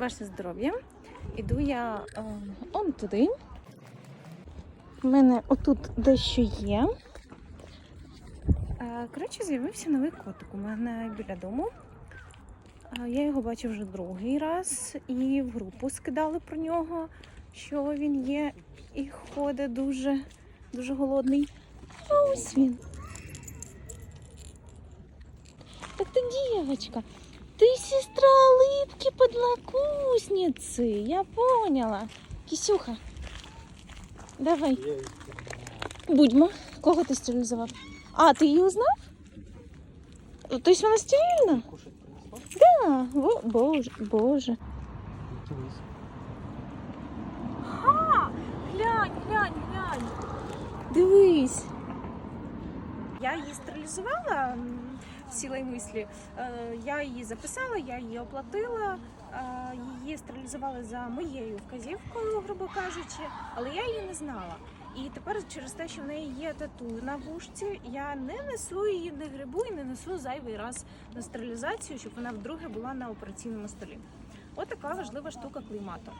ваше здоров'я. Іду я е, он туди. У мене отут дещо є. Е, коротше, з'явився новий котик у мене біля дому. Е, я його бачу вже другий раз, і в групу скидали про нього, що він є і ходить дуже, дуже голодний. А ось він. Так ты девочка, ты сестра Липки подлокусницы, я поняла. Кисюха, давай. Будьмо. Кого ти стерилізував? А, ти її узнав? Тобто вона стерильна? Кушать принесла? Да. Во, боже, боже. Дивись. Ха! Глянь, глянь, глянь. Дивись. Я її стерилізувала м, сілою мислі. Е, Я її записала, я її оплатила. стерилізували за моєю вказівкою, грубо кажучи, але я її не знала. І тепер через те, що в неї є тату на вушці, я не несу її, не грибу і не несу зайвий раз на стерилізацію, щоб вона вдруге була на операційному столі. От така важлива штука клейматор.